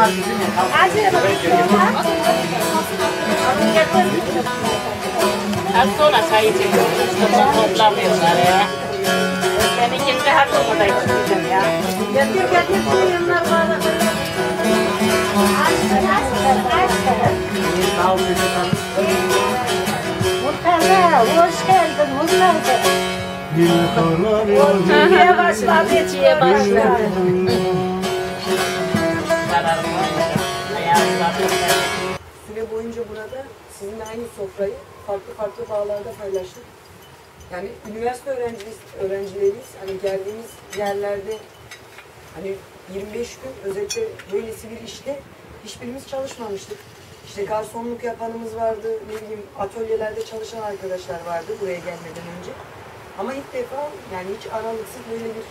Az sonra çay içiyoruz. Toplamıyorlar ya. Ben ikinci içeceğim ya. Getir getir şu yanlar bana. Muhtemelen hoş geldin Muhtemelen. Çiğe başladı, çiğe başladı. Süre boyunca burada sizinle aynı sofrayı farklı farklı bağlarda paylaştık. Yani üniversite öğrenciyiz, öğrencileriyiz. Hani geldiğimiz yerlerde hani 25 gün özellikle böylesi bir işte hiçbirimiz çalışmamıştık. İşte garsonluk yapanımız vardı, ne bileyim atölyelerde çalışan arkadaşlar vardı buraya gelmeden önce. Ama ilk defa yani hiç aralıksız böyle bir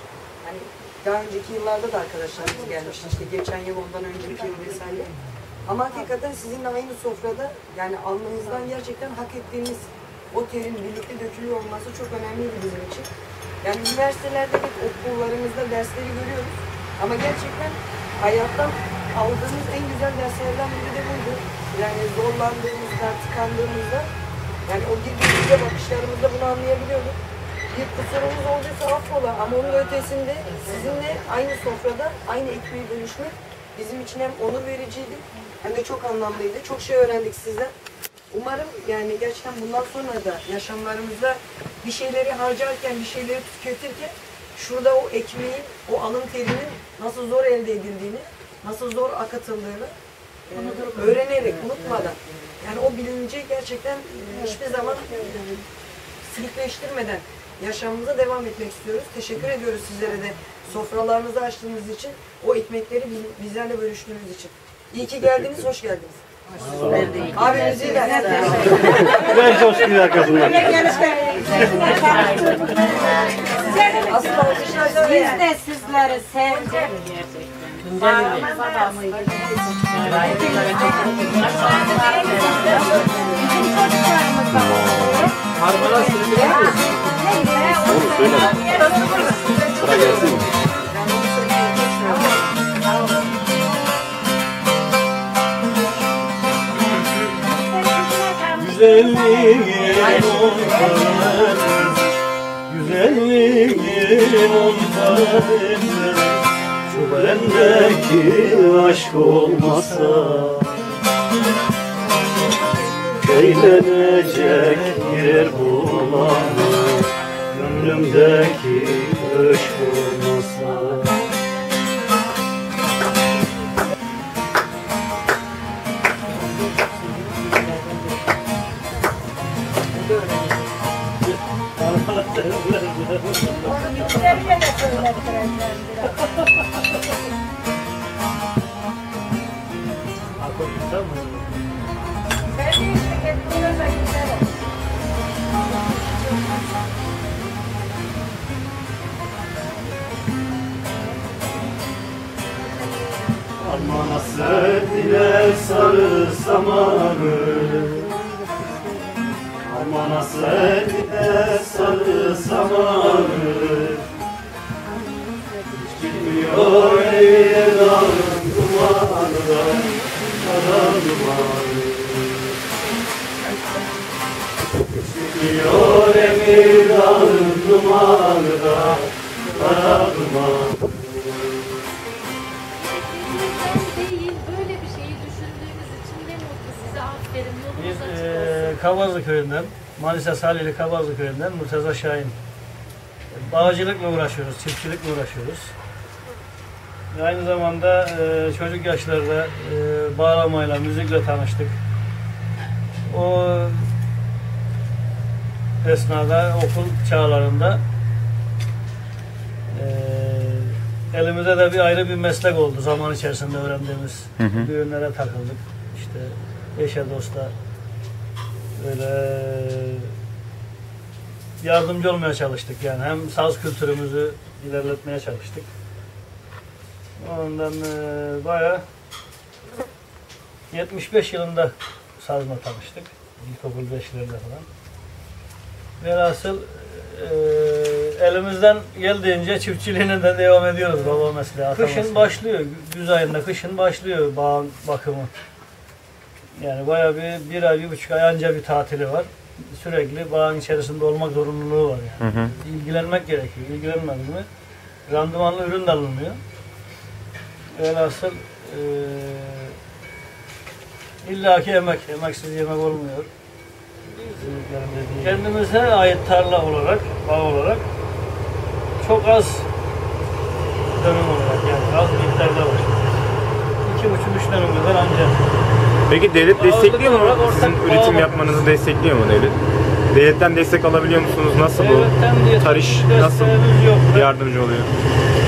hani daha önceki yıllarda da arkadaşlarımız gelmişti işte geçen yıl ondan önceki yıl vesaire. Ama hakikaten sizinle aynı sofrada yani alnınızdan gerçekten hak ettiğiniz o terin birlikte dökülüyor olması çok önemliydi bizim için. Yani üniversitelerde de okullarımızda dersleri görüyoruz. Ama gerçekten hayattan aldığımız en güzel derslerden biri de buydu. Yani zorlandığımızda, tıkandığımızda yani o birbirimize bakışlarımızda bunu anlayabiliyorduk. Bir kusurumuz olduysa affola ama onun ötesinde sizinle aynı sofrada aynı ekmeği bölüşmek bizim için hem onur vericiydi hem de çok anlamlıydı. Çok şey öğrendik sizden. Umarım yani gerçekten bundan sonra da yaşamlarımızda bir şeyleri harcarken, bir şeyleri tüketirken şurada o ekmeğin, o alın terinin nasıl zor elde edildiğini, nasıl zor akatıldığını e, öğrenerek, unutmadan. Yani o bilinci gerçekten e, hiçbir zaman e, silikleştirmeden yaşamımıza devam etmek istiyoruz. Teşekkür ediyoruz sizlere de sofralarınızı açtığınız için, o ekmekleri biz- bizlerle bölüştüğünüz için. İyi ki geldiniz, hoş geldiniz. Abimizi de Ben coşkuyu arkasından. Asıl alkışlar Biz de sizleri sevdik. Onu söyle. Sıra gelsin. Güzelliğin ondan Güzelliğin ondan Şu bendeki aşk olmasa Eğlenecek yer bulamam. Gönlümdeki Bizlere de söylettireceğim biraz. Sarı samanı Aman sevdiler sarı samanı bilmiyor ey dağın dumanı Kara dumanı bilmiyor ey dağın dumanı da Kara dumanı. Kavazlı köyünden, Manisa Salihli Kavazlı köyünden Murtaza Şahin. Bağcılıkla uğraşıyoruz, çiftçilikle uğraşıyoruz. Ve Aynı zamanda eee, çocuk yaşlarda eee, bağlamayla, müzikle tanıştık. O esnada okul çağlarında eee, elimize de bir ayrı bir meslek oldu zaman içerisinde öğrendiğimiz. Düğünlere takıldık. İşte eşe dosta böyle yardımcı olmaya çalıştık yani hem saz kültürümüzü ilerletmeye çalıştık. Ondan eee bayağı 75 yılında sazla tanıştık. İlkokul 5'lerde falan. Velhasıl eee elimizden geldiğince çiftçiliğine de devam ediyoruz baba mesleği. Kışın başlıyor, güz ayında kışın başlıyor bağın bakımı. Yani bayağı bir, bir ay, bir buçuk ay anca bir tatili var. Sürekli bağın içerisinde olmak zorunluluğu var yani. Hı hı. İlgilenmek gerekiyor. İlgilenmedin mi randımanlı ürün de alınmıyor. Velhasıl eee illaki emek, emeksiz yemek olmuyor. Kendimize ait tarla olarak, bağ olarak çok az dönüm olarak yani az miktarda var. İki buçuk üç dönüm kadar ancak. Peki devlet destekliyor mu? Sizin üretim yapmanızı destekliyor mu devlet? Devletten destek alabiliyor musunuz? Nasıl bu? Tarış nasıl yardımcı oluyor?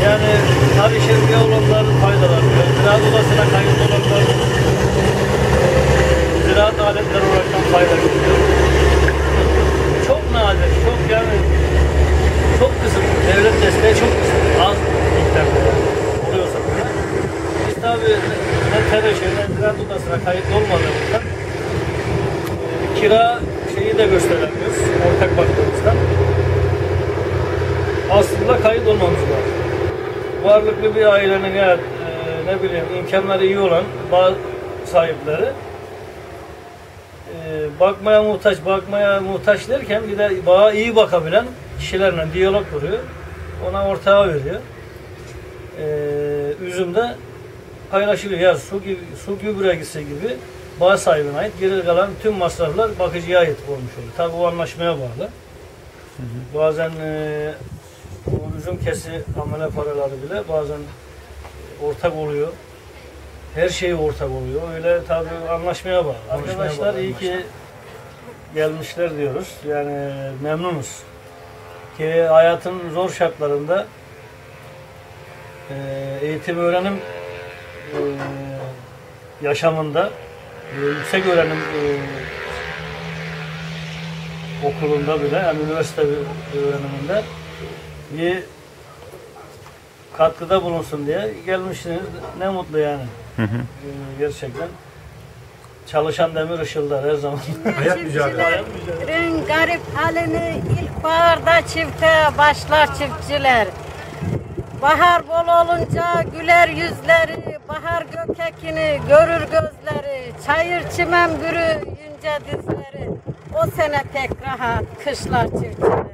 Yani tarih şerbi olanların faydaları, ziraat odasına kayıt olanların ziraat aletleri olarak fayda görüyor. Çok nadir, çok yani çok kısıtlı. Devlet desteği çok kısıtlı. Az miktarda yani. oluyorsa bile. Biz tabii ne Ziraat odasına kayıt olmadığımızdan e, kira şeyi de gösteremiyoruz ortak baktığımızdan. Aslında kayıt olmamız lazım varlıklı bir ailenin eğer e, ne bileyim imkanları iyi olan bağ sahipleri e, bakmaya muhtaç, bakmaya muhtaç derken bir de bağa iyi bakabilen kişilerle diyalog kuruyor. Ona ortağı veriyor. E, üzüm de paylaşılıyor. Ya su, gibi, su gübregisi gibi bağ sahibine ait. Geri kalan tüm masraflar bakıcıya ait olmuş oluyor. Tabi bu anlaşmaya bağlı. Bazen e, o üzüm kesi amele paraları bile bazen ortak oluyor. Her şey ortak oluyor. Öyle tabii anlaşmaya bağlı. Arkadaşlar iyi ki gelmişler diyoruz. Yani memnunuz. Ki hayatın zor şartlarında e, eğitim öğrenim e, yaşamında e, yüksek öğrenim e, okulunda bile yani üniversite öğreniminde bir katkıda bulunsun diye gelmişsiniz. Ne mutlu yani. Hı hı. Gerçekten. Çalışan demir ışıldar her zaman. Çiftçilerin garip halini ilkbaharda çifte başlar çiftçiler. Bahar bol olunca güler yüzleri, bahar gökekini görür gözleri, çayır çimen bürü ince dizleri. O sene pek rahat kışlar çiftçiler.